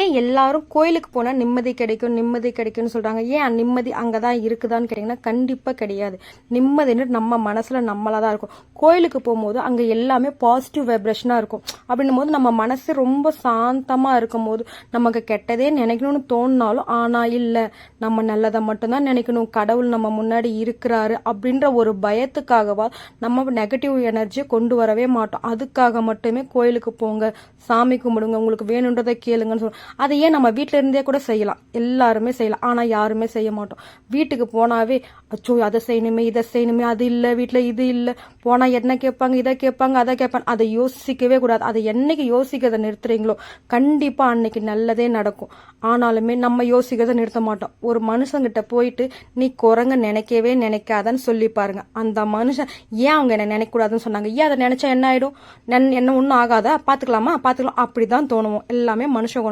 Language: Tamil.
ஏன் எல்லாரும் கோயிலுக்கு போனால் நிம்மதி கிடைக்கும் நிம்மதி கிடைக்கும்னு சொல்கிறாங்க ஏன் நிம்மதி அங்கே தான் இருக்குதான்னு கேட்டிங்கன்னா கண்டிப்பாக கிடையாது. நிம்மதின்னு நம்ம மனசில் நம்மளாக தான் இருக்கும். கோயிலுக்கு போகும்போது அங்கே எல்லாமே பாசிட்டிவ் வைப்ரேஷனாக இருக்கும். அப்படின்னும் போது நம்ம மனசு ரொம்ப சாந்தமாக இருக்கும் போது நமக்கு கெட்டதே நினைக்கணும்னு தோணினாலும் ஆனால் இல்லை. நம்ம நல்லதை மட்டும்தான் நினைக்கணும். கடவுள் நம்ம முன்னாடி இருக்கிறாரு. அப்படின்ற ஒரு பயத்துக்காகவா நம்ம நெகட்டிவ் எனர்ஜியை கொண்டு வரவே மாட்டோம். அதுக்காக மட்டுமே கோயிலுக்கு போங்க. சாமி கும்பிடுங்க. உங்களுக்கு வேணுன்றதை கேளுங்கன்னு சொல்லுவோம் அதை ஏன் நம்ம வீட்டில இருந்தே கூட செய்யலாம். எல்லாருமே செய்யலாம். ஆனால் யாருமே செய்ய மாட்டோம். வீட்டுக்கு போனாவே அச்சோ அதை செய்யணுமே இதை செய்யணுமே அது இல்லை வீட்டில் இது இல்லை. போனால் என்ன கேட்பாங்க இதை கேட்பாங்க அதை கேட்பாங்க. அதை யோசிக்கவே கூடாது. அதை என்னைக்கு யோசிக்கிறத நிறுத்துறீங்களோ கண்டிப்பாக அன்னைக்கு நல்லதே நடக்கும். ஆனாலுமே நம்ம யோசிக்கிறத நிறுத்த மாட்டோம். ஒரு மனுஷங்கிட்ட போயிட்டு நீ குரங்க நினைக்கவே நினைக்காதன்னு சொல்லி பாருங்க. அந்த மனுஷன் ஏன் அவங்க என்ன நினைக்கக்கூடாதுன்னு சொன்னாங்க? ஏன் அதை நினைச்சா என்ன ஆயிடும்? என்ன ஒன்றும் ஆகாதா? பார்த்துக்கலாமா பார்த்துக்கலாம் அப்படிதான் தோணுவோம். எல்லாமே மனுஷ குணம்.